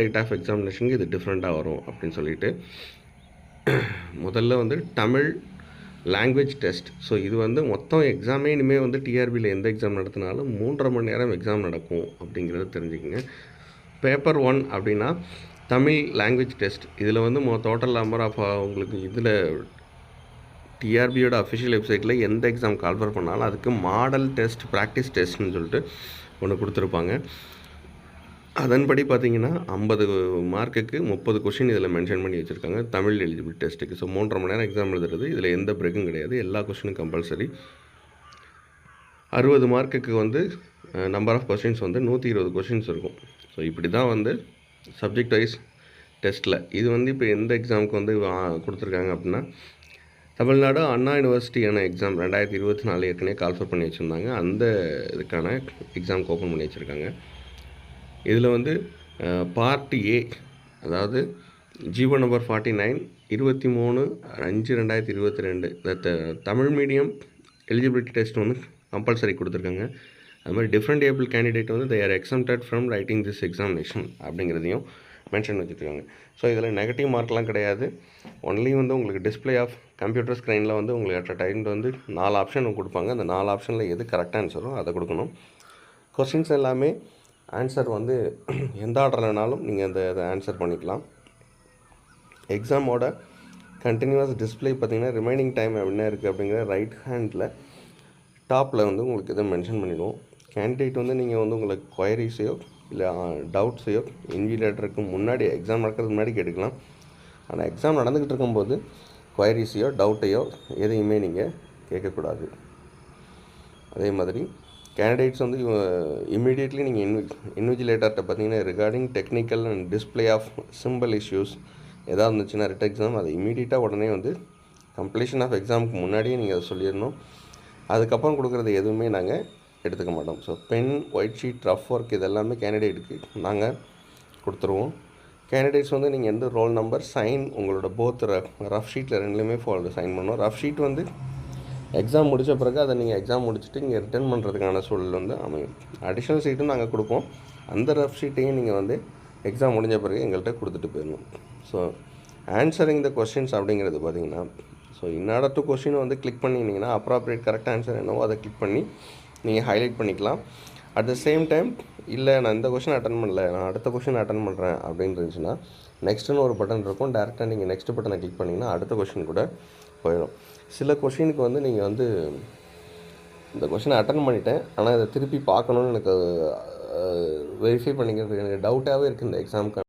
Died of எக்ஸாமினேஷனுக்கு இது டிஃப்ரெண்ட்டாக வரும் அப்படின்னு சொல்லிட்டு முதல்ல வந்து தமிழ் லாங்குவேஜ் டெஸ்ட் ஸோ இது வந்து மொத்தம் எக்ஸாமே இனிமேல் வந்து டிஆர்பியில் எந்த எக்ஸாம் நடத்தினாலும் மூன்றரை மணி நேரம் எக்ஸாம் நடக்கும் அப்படிங்கிறத தெரிஞ்சுக்கங்க. பேப்பர் ஒன் அப்படின்னா தமிழ் லாங்குவேஜ் டெஸ்ட் இதில் வந்து மொ டோட்டல் நம்பர் ஆஃப் உங்களுக்கு இதில் டிஆர்பியோட அஃபிஷியல் வெப்சைட்டில் எந்த எக்ஸாம் கால்ஃபர் பண்ணாலும் அதுக்கு மாடல் டெஸ்ட் ப்ராக்டிஸ் டெஸ்ட்னு சொல்லிட்டு ஒன்று கொடுத்துருப்பாங்க. அதன்படி பார்த்தீங்கன்னா ஐம்பது மார்க்குக்கு முப்பது கொஷின் இதில் மென்ஷன் பண்ணி வச்சுருக்காங்க. தமிழ் எலிஜிபிள் டெஸ்ட்டுக்கு ஸோ மூன்றரை மணி நேரம் எக்ஸாம் எழுதுறது. இதில் எந்த பிரேக்கும் கிடையாது. எல்லா கொஷினும் கம்பல்சரி அறுபது மார்க்குக்கு வந்து நம்பர் ஆஃப் கொஷின்ஸ் வந்து நூற்றி இருபது கொஷின்ஸ் இருக்கும். ஸோ இப்படி தான் வந்து சப்ஜெக்ட் வைஸ் டெஸ்ட்டில் இது வந்து இப்போ எந்த எக்ஸாமுக்கு வந்து கொடுத்துருக்காங்க அப்படின்னா தமிழ்நாடு அண்ணா யூனிவர்சிட்டியான எக்ஸாம் ரெண்டாயிரத்தி இருபத்தி நாலு ஏற்கனவே கால்ஃபர் பண்ணி வச்சுருந்தாங்க. அந்த இதுக்கான எக்ஸாம்க்கு ஓப்பன் பண்ணி வச்சுருக்காங்க. இதில் வந்து பார்ட் ஏ அதாவது ஜீவோ நம்பர் ஃபார்ட்டி நைன் இருபத்தி மூணு அஞ்சு ரெண்டாயிரத்தி இருபத்தி ரெண்டு. இந்த த- தமிழ் மீடியம் எலிஜிபிலிட்டி டெஸ்ட் வந்து கம்பல்சரி கொடுத்துருக்காங்க. அது மாதிரி டிஃப்ரெண்ட் ஏபிள் கேண்டிடேட் வந்து they are exempted from writing this examination அப்படிங்கிறதையும் மென்ஷன் வச்சுருக்காங்க. ஸோ இதில் நெகட்டிவ் மார்க்லாம் கிடையாது. ஒன்லி வந்து உங்களுக்கு டிஸ்ப்ளே ஆஃப் கம்ப்யூட்டர் ஸ்க்ரீனில் வந்து உங்களுக்கு அட் டைம் வந்து நாலு ஆப்ஷன் கொடுப்பாங்க. அந்த நாலு ஆப்ஷனில் எது கரெக்ட் ஆன்சரோ அதை கொடுக்கணும். கொஸ்டின்ஸ் எல்லாமே ஆன்சர் வந்து எந்த ஆர்டர்லனாலும் நீங்கள் அந்த அதை ஆன்சர் பண்ணிக்கலாம். எக்ஸாமோட கண்டினியூஸ் டிஸ்ப்ளே பார்த்தீங்கன்னா ரிமைனிங் டைம் என்ன இருக்குது அப்படிங்கிற ரைட் ஹேண்டில் டாப்பில் வந்து உங்களுக்கு இதை மென்ஷன் பண்ணிடுவோம். கேண்டிடேட் வந்து நீங்கள் வந்து உங்களுக்கு கொயரிஸையோ இல்லை டவுட்ஸையோ இன்விலேட்டருக்கு முன்னாடி எக்ஸாம் நடக்கிறதுக்கு முன்னாடி கேட்டுக்கலாம். ஆனால் எக்ஸாம் நடந்துக்கிட்டு இருக்கும்போது கொயரிஸையோ டவுட்டையோ எதையுமே நீங்கள் கேட்கக்கூடாது. அதே மாதிரி கேண்டிடேட்ஸ் வந்து இமீடியட்லி நீங்கள் இன்வி இன்விஜிலேட்டர்கிட்ட பார்த்தீங்கன்னா regarding technical and display of simple issues ஏதாவது இருந்துச்சுன்னா ரிட் எக்ஸாம் அதை இமீடியட்டாக உடனே வந்து கம்ப்ளீஷன் ஆஃப் எக்ஸாமுக்கு முன்னாடியே நீங்கள் அதை சொல்லிடணும். அதுக்கப்புறம் கொடுக்குறது எதுவுமே நாங்கள் எடுத்துக்க மாட்டோம். So pen white sheet rough work இதெல்லாமே கேண்டிடேட்டுக்கு நாங்கள் கொடுத்துருவோம். கேண்டிடேட்ஸ் வந்து நீங்கள் எந்த ரோல் நம்பர் சைன் உங்களோட போத் ரஃப் ஷீட்டில் ரெண்டுலேயுமே ஃபோல்டு சைன் பண்ணுவோம். ரஃப் ஷீட் வந்து எக்ஸாம் முடித்த பிறகு அதை நீங்கள் எக்ஸாம் முடிச்சுட்டு இங்கே ரிட்டர்ன் பண்ணுறதுக்கான சூழல் வந்து அமையும். அடிஷ்னல் சீட்டும் நாங்கள் கொடுப்போம். அந்த ரஃப் ஷீட்டையும் நீங்கள் வந்து எக்ஸாம் முடிஞ்ச பிறகு எங்கள்கிட்ட கொடுத்துட்டு போயிடணும். ஸோ ஆன்சரிங் த கொஸ்டின்ஸ் அப்படிங்கிறது பார்த்தீங்கன்னா ஸோ இன்னொரு டூ கொஸ்டின் வந்து கிளிக் பண்ணிங்கன்னா அப்ராப்ரியேட் கரெக்ட் ஆன்சர் என்னவோ அதை கிளிக் பண்ணி நீங்கள் ஹைலைட் பண்ணிக்கலாம். அட் த சேம் டைம் இல்லை நான் இந்த கொஷின் அட்டன் பண்ணல நான் அடுத்த கொஷின் அட்டன் பண்ணுறேன் அப்படின்னு இருந்துச்சுன்னா நெக்ஸ்ட்டுன்னு ஒரு பட்டன் இருக்கும். டேரெக்டாக நீங்கள் நெக்ஸ்ட் பட்டனை கிளிக் பண்ணிங்கன்னா அடுத்த கொஷின் கூட போயிடும். சில கொஷினுக்கு வந்து நீங்கள் வந்து இந்த கொஷினை அட்டன் பண்ணிட்டேன். ஆனால் இதை திருப்பி பார்க்கணுன்னு எனக்கு வெரிஃபை பண்ணிக்கிறதுக்கு எனக்கு டவுட்டாகவே இருக்குது இந்த எக்ஸாமுக்கு